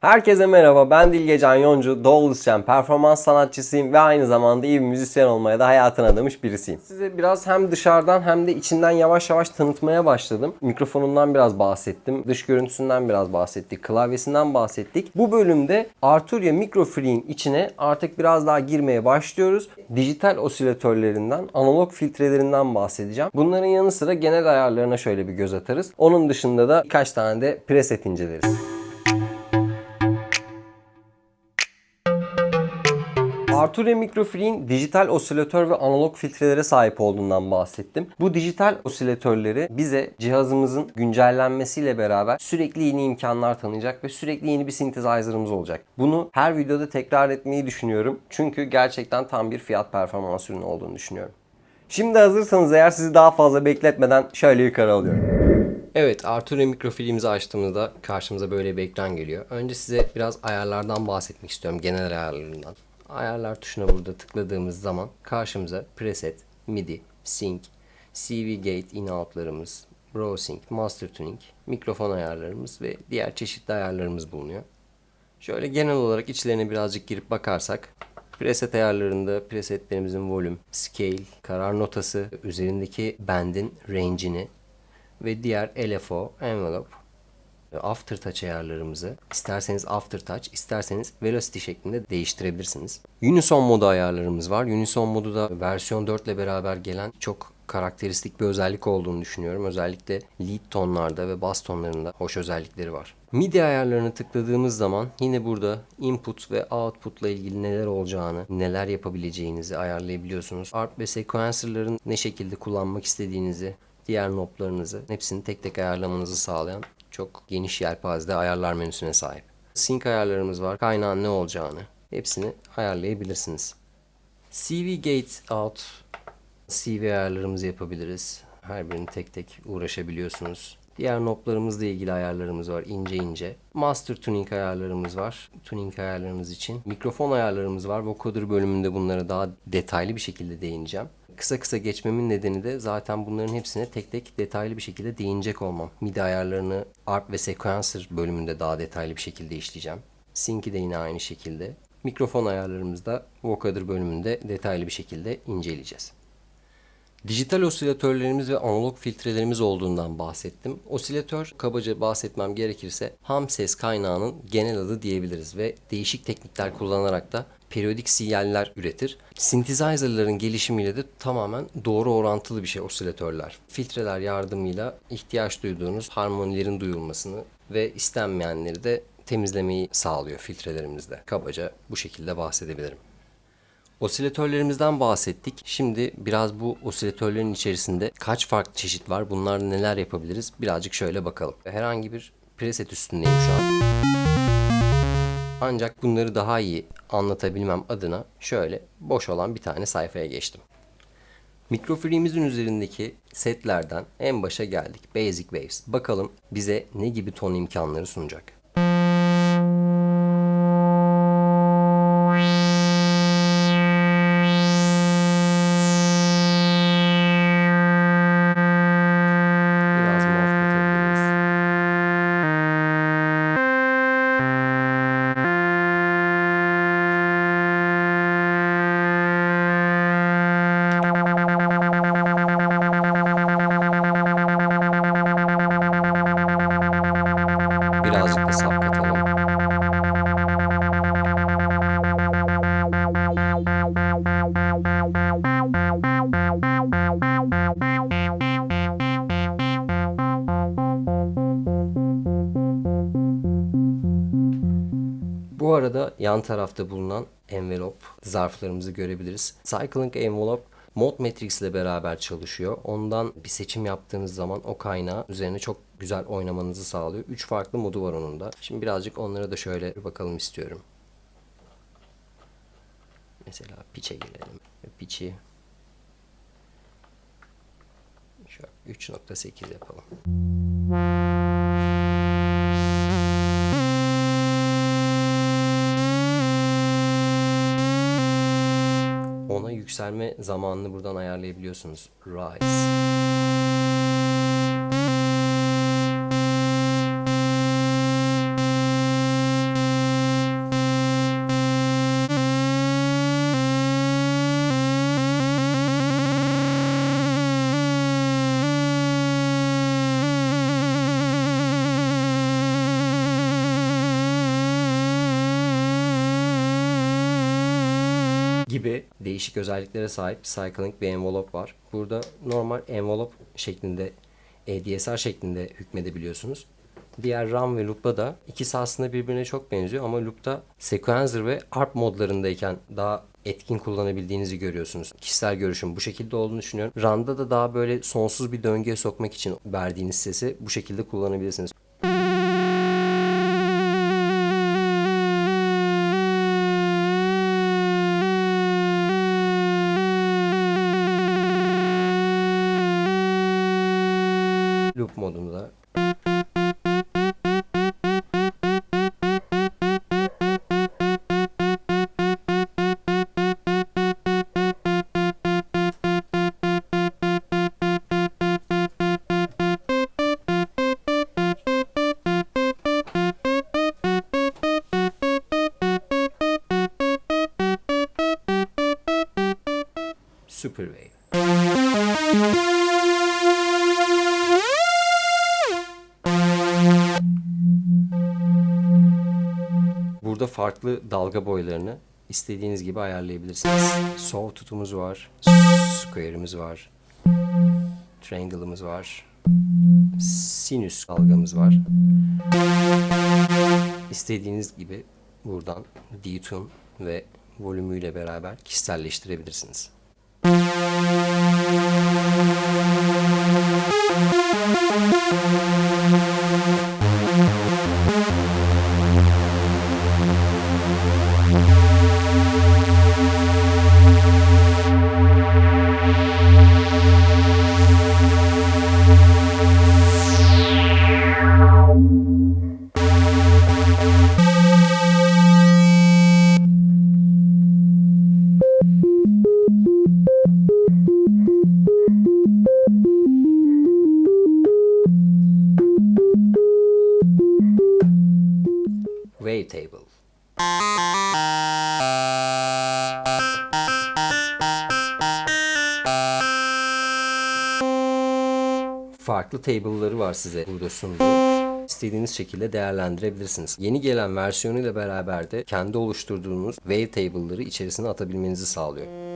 Herkese merhaba ben Dilgecan Yoncu, Doğuluşcan performans sanatçısıyım ve aynı zamanda iyi bir müzisyen olmaya da hayatına adamış birisiyim. Size biraz hem dışarıdan hem de içinden yavaş yavaş tanıtmaya başladım. Mikrofonundan biraz bahsettim, dış görüntüsünden biraz bahsettik, klavyesinden bahsettik. Bu bölümde Arturia Microfree'in içine artık biraz daha girmeye başlıyoruz. Dijital osilatörlerinden, analog filtrelerinden bahsedeceğim. Bunların yanı sıra genel ayarlarına şöyle bir göz atarız. Onun dışında da birkaç tane de preset inceleriz. Arturia Microfree'in dijital osilatör ve analog filtrelere sahip olduğundan bahsettim. Bu dijital osilatörleri bize cihazımızın güncellenmesiyle beraber sürekli yeni imkanlar tanıyacak ve sürekli yeni bir synthesizer'ımız olacak. Bunu her videoda tekrar etmeyi düşünüyorum. Çünkü gerçekten tam bir fiyat performans ürünü olduğunu düşünüyorum. Şimdi hazırsanız eğer sizi daha fazla bekletmeden şöyle yukarı alıyorum. Evet, Arturia mikrofilimizi açtığımızda karşımıza böyle bir ekran geliyor. Önce size biraz ayarlardan bahsetmek istiyorum, genel ayarlarından. Ayarlar tuşuna burada tıkladığımız zaman karşımıza preset, MIDI, sync, CV gate in-out'larımız, browsing, master tuning, mikrofon ayarlarımız ve diğer çeşitli ayarlarımız bulunuyor. Şöyle genel olarak içlerine birazcık girip bakarsak preset ayarlarında presetlerimizin volüm, scale, karar notası, üzerindeki bandin range'ini ve diğer LFO, envelope, aftertouch ayarlarımızı isterseniz aftertouch, isterseniz velocity şeklinde değiştirebilirsiniz. Unison modu ayarlarımız var. Unison modu da versiyon 4 ile beraber gelen çok karakteristik bir özellik olduğunu düşünüyorum. Özellikle lead tonlarda ve bass tonlarında hoş özellikleri var. MIDI ayarlarını tıkladığımız zaman yine burada input ve output ile ilgili neler olacağını, neler yapabileceğinizi ayarlayabiliyorsunuz. Arp ve sequencer'ların ne şekilde kullanmak istediğinizi, diğer notlarınızı hepsini tek tek ayarlamanızı sağlayan çok geniş yelpazede ayarlar menüsüne sahip. Sync ayarlarımız var. Kaynağın ne olacağını hepsini ayarlayabilirsiniz. CV Gate Out CV ayarlarımızı yapabiliriz. Her birini tek tek uğraşabiliyorsunuz. Diğer noplarımızla ilgili ayarlarımız var ince ince. Master tuning ayarlarımız var. Tuning ayarlarımız için. Mikrofon ayarlarımız var. Vocoder bölümünde bunlara daha detaylı bir şekilde değineceğim. Kısa kısa geçmemin nedeni de zaten bunların hepsine tek tek detaylı bir şekilde değinecek olmam. MIDI ayarlarını ARP ve Sequencer bölümünde daha detaylı bir şekilde işleyeceğim. Sync'i de yine aynı şekilde. Mikrofon ayarlarımızda Vocoder bölümünde detaylı bir şekilde inceleyeceğiz. Dijital osilatörlerimiz ve analog filtrelerimiz olduğundan bahsettim. Osilatör kabaca bahsetmem gerekirse ham ses kaynağının genel adı diyebiliriz ve değişik teknikler kullanarak da periyodik sinyaller üretir. Synthesizer'ların gelişimiyle de tamamen doğru orantılı bir şey osilatörler. Filtreler yardımıyla ihtiyaç duyduğunuz harmonilerin duyulmasını ve istenmeyenleri de temizlemeyi sağlıyor filtrelerimizde. Kabaca bu şekilde bahsedebilirim. Osilatörlerimizden bahsettik. Şimdi biraz bu osilatörlerin içerisinde kaç farklı çeşit var? Bunlar neler yapabiliriz? Birazcık şöyle bakalım. Herhangi bir preset üstündeyim şu an. Ancak bunları daha iyi anlatabilmem adına şöyle boş olan bir tane sayfaya geçtim. Mikrofree'imizin üzerindeki setlerden en başa geldik. Basic Waves. Bakalım bize ne gibi ton imkanları sunacak. Yan tarafta bulunan envelope zarflarımızı görebiliriz. Cycling Envelope Mod Matrix ile beraber çalışıyor. Ondan bir seçim yaptığınız zaman o kaynağı üzerine çok güzel oynamanızı sağlıyor. 3 farklı modu var onun da. Şimdi birazcık onlara da şöyle bir bakalım istiyorum. Mesela gelelim. Pitch'i şöyle 3.8 yapalım. Yükselme zamanını buradan ayarlayabiliyorsunuz. Rise. Gibi değişik özelliklere sahip Cycling bir envelope var. Burada normal envelope şeklinde ADSR şeklinde hükmedebiliyorsunuz. Diğer RAM ve Loop'ta da ikisi aslında birbirine çok benziyor ama Loop'ta Sequencer ve ARP modlarındayken daha etkin kullanabildiğinizi görüyorsunuz. Kişisel görüşüm bu şekilde olduğunu düşünüyorum. RAM'da da daha böyle sonsuz bir döngüye sokmak için verdiğiniz sesi bu şekilde kullanabilirsiniz. Loop modunda Super Wave. Burada farklı dalga boylarını istediğiniz gibi ayarlayabilirsiniz. Saw tutumuz var, square'ımız var, triangle'ımız var, sinüs dalgamız var. İstediğiniz gibi buradan detune ve volümüyle beraber kişiselleştirebilirsiniz. Wavetable. Farklı table'ları var size burada sunduğu. İstediğiniz şekilde değerlendirebilirsiniz. Yeni gelen versiyonuyla beraber de kendi oluşturduğunuz wavetable'ları içerisine atabilmenizi sağlıyor.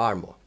harm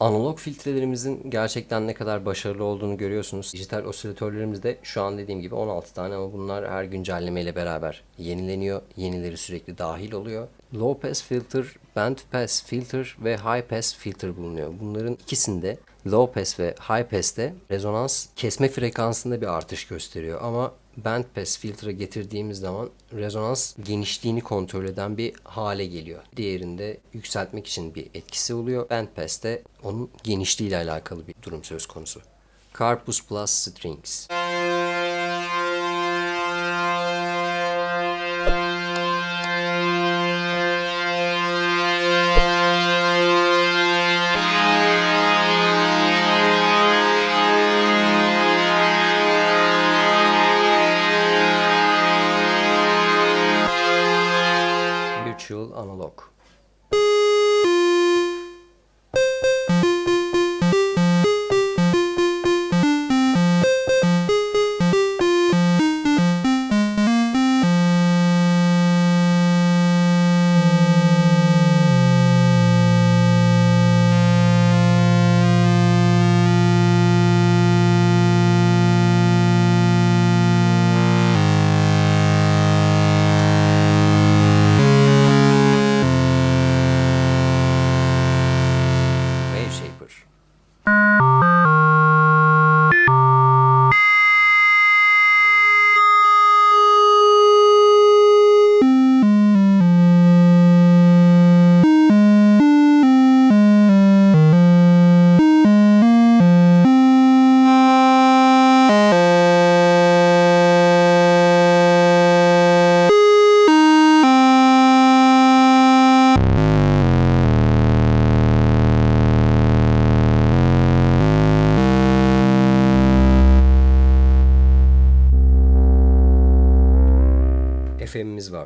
Analog filtrelerimizin gerçekten ne kadar başarılı olduğunu görüyorsunuz. Dijital osilatörlerimizde şu an dediğim gibi 16 tane ama bunlar her güncellemeyle beraber yenileniyor. Yenileri sürekli dahil oluyor. Low pass filter, band pass filter ve high pass filter bulunuyor. Bunların ikisinde low pass ve high pass'te rezonans kesme frekansında bir artış gösteriyor ama bandpass filtre getirdiğimiz zaman rezonans genişliğini kontrol eden bir hale geliyor. Diğerinde yükseltmek için bir etkisi oluyor. Bandpass'te onun genişliğiyle alakalı bir durum söz konusu. Carpus Plus Strings.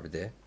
FM'imiz var bir de.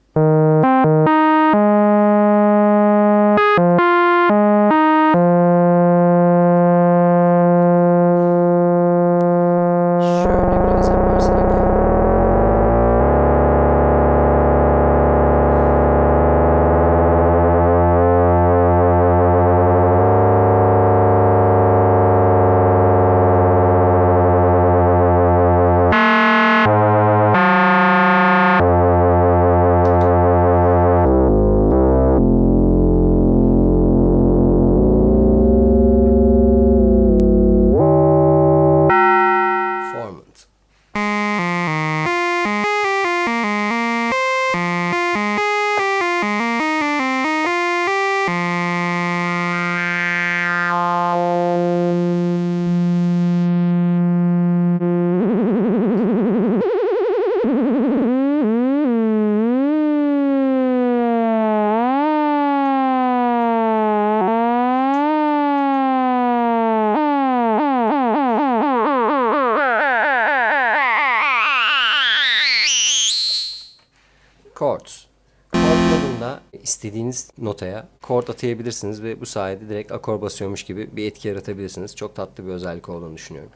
İstediğiniz notaya chord atayabilirsiniz ve bu sayede direkt akor basıyormuş gibi bir etki yaratabilirsiniz. Çok tatlı bir özellik olduğunu düşünüyorum.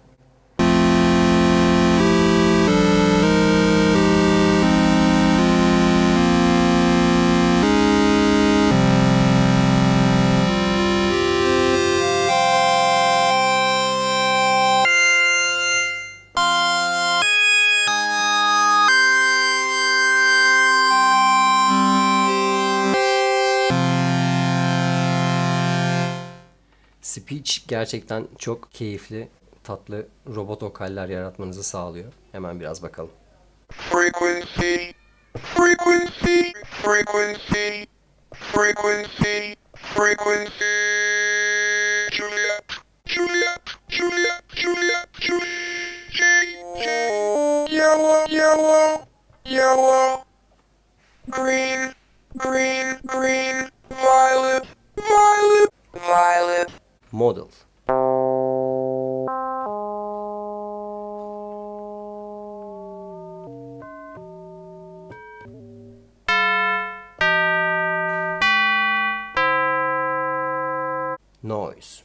Speech gerçekten çok keyifli, tatlı robot vokaller yaratmanızı sağlıyor. Hemen biraz bakalım. frequency, frequency, frequency, frequency, frequency. Juliet, Juliet, Juliet, Juliet, Juliet. Yellow, yellow, yellow, green, green, green, violet, violet, violet. Model. Noise.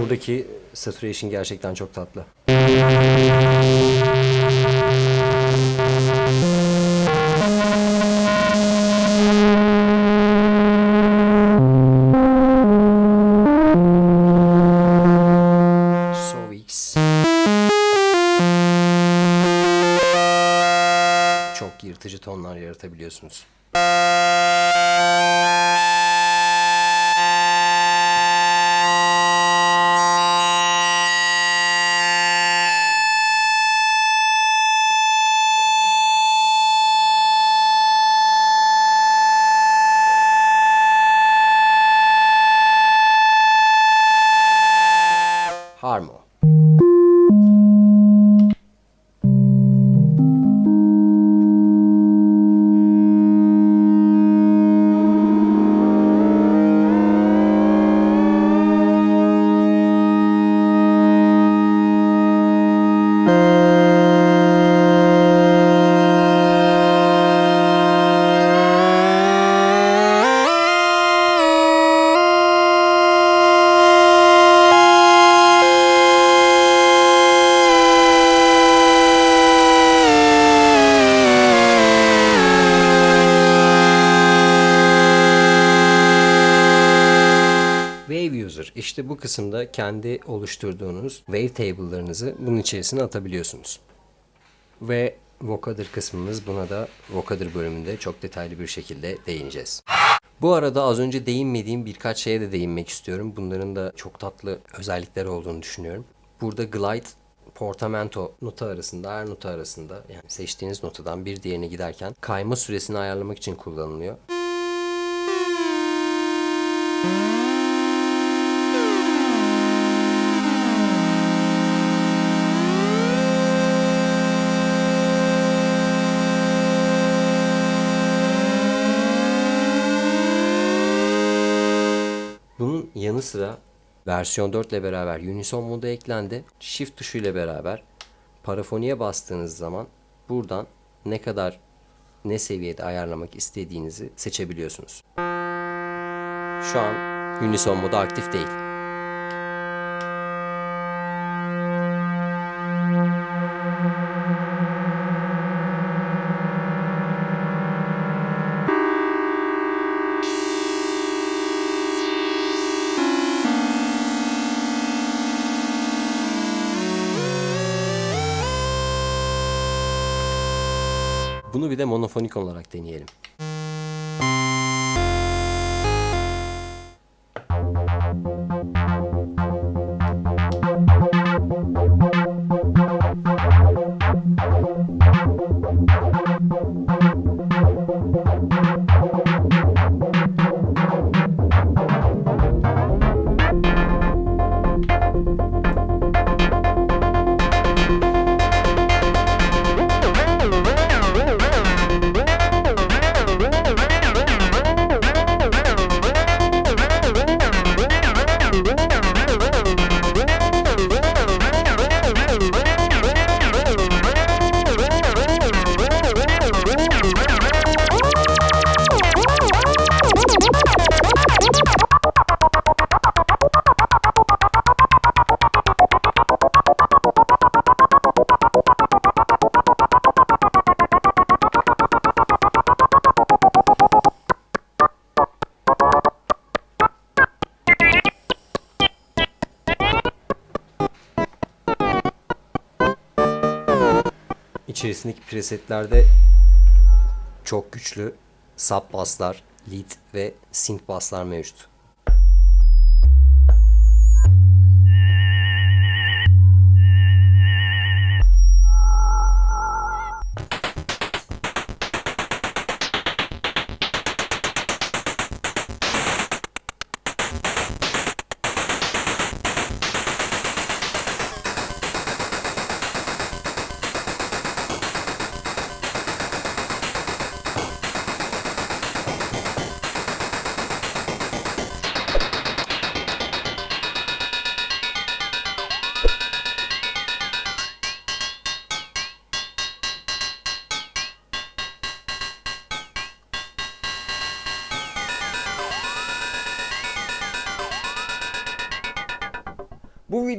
Buradaki saturation gerçekten çok tatlı. İşte bu kısımda kendi oluşturduğunuz wave table'larınızı bunun içerisine atabiliyorsunuz. Ve vocoder kısmımız buna da vocoder bölümünde çok detaylı bir şekilde değineceğiz. Bu arada az önce değinmediğim birkaç şeye de değinmek istiyorum. Bunların da çok tatlı özellikleri olduğunu düşünüyorum. Burada glide portamento nota arasında, her nota arasında yani seçtiğiniz notadan bir diğerine giderken kayma süresini ayarlamak için kullanılıyor. Sıra versiyon 4 ile beraber Unison modu eklendi. Shift tuşu ile beraber parafoniye bastığınız zaman buradan ne kadar ne seviyede ayarlamak istediğinizi seçebiliyorsunuz. Şu an Unison modu aktif değil. Bir de monofonik olarak deneyelim. İçerisindeki presetlerde çok güçlü sub basslar, lead ve synth basslar mevcut.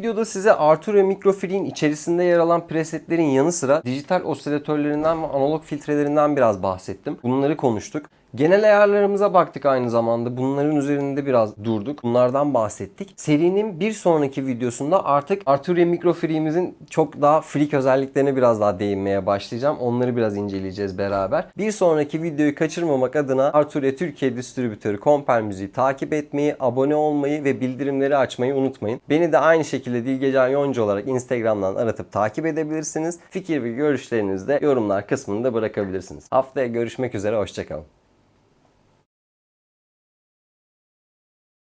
Videoda size Arturia Microfree'in içerisinde yer alan presetlerin yanı sıra dijital osilatörlerinden ve analog filtrelerinden biraz bahsettim. Bunları konuştuk. Genel ayarlarımıza baktık aynı zamanda. Bunların üzerinde biraz durduk. Bunlardan bahsettik. Serinin bir sonraki videosunda artık Arturia Microfree'mizin çok daha flick özelliklerine biraz daha değinmeye başlayacağım. Onları biraz inceleyeceğiz beraber. Bir sonraki videoyu kaçırmamak adına Arturia Türkiye Distribütörü Komper Müziği takip etmeyi, abone olmayı ve bildirimleri açmayı unutmayın. Beni de aynı şekilde Dilgecan Yoncu olarak Instagram'dan aratıp takip edebilirsiniz. Fikir ve görüşlerinizi de yorumlar kısmında bırakabilirsiniz. Haftaya görüşmek üzere, hoşçakalın.